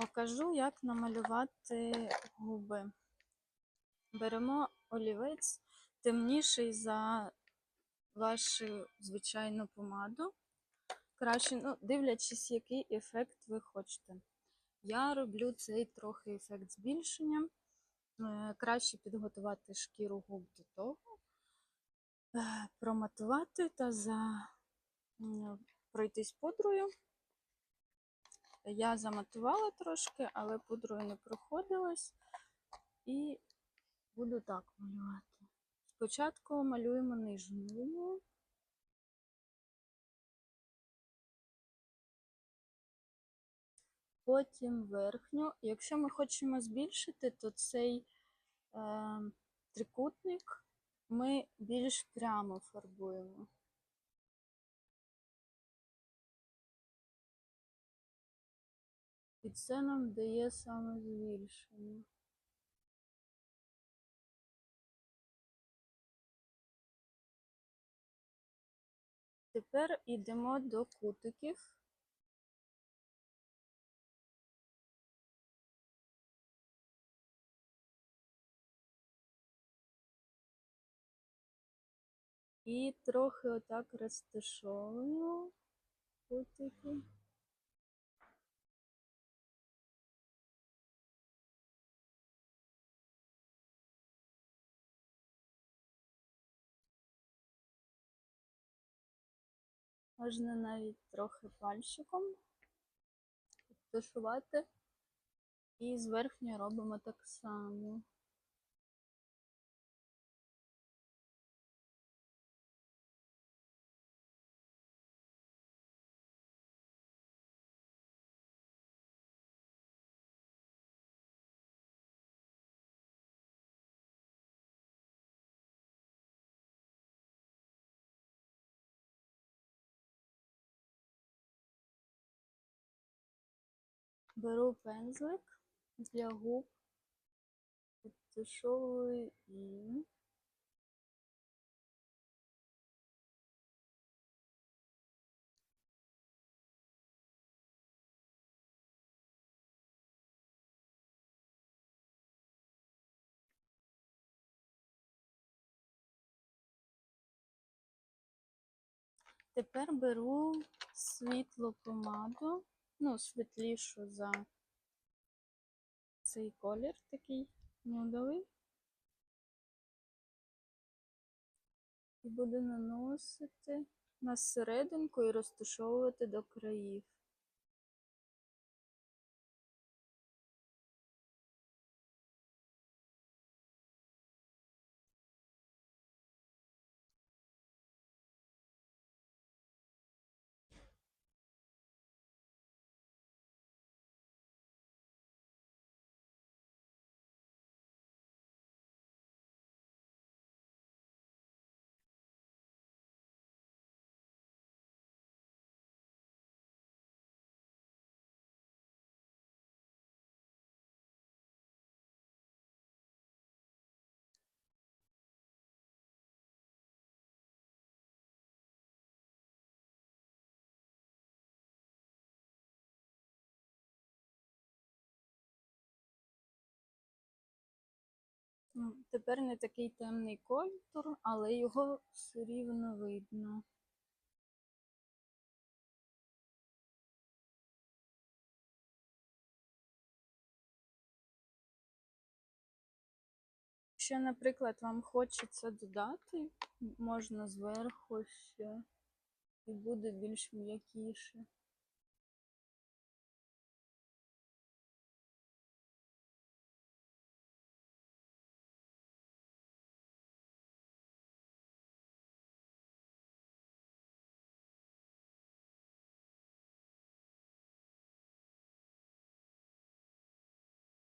Покажу, як намалювати губи. Беремо олівець темніший за вашу звичайну помаду. Краще, ну, дивлячись, який ефект ви хочете. Я роблю цей трохи ефект збільшення. Е, Краще підготувати шкіру губ до того, е, проматувати та за... пройтись пудрою. Я заматувала трошки, але пудрою не проходилась. І буду так малювати. Спочатку малюємо нижню лінію. Потім верхню. Якщо ми хочемо збільшити, то цей е, трикутник ми більш прямо фарбуємо. І це нам дає саме збільшення. Тепер йдемо до кутиків. І трохи отак розташовуємо кутики. Можна навіть трохи пальчиком тушувати. І з верхньої робимо так само. Беру пензлик для губ, підтушовую і тепер беру світлу помаду, ну, світлішу за цей колір такий нюдовий. І буду наносити на серединку і розташовувати до країв. Тепер не такий темний контур, але його все рівно видно. Якщо, наприклад, вам хочеться додати, можна зверху ще і буде більш м'якіше.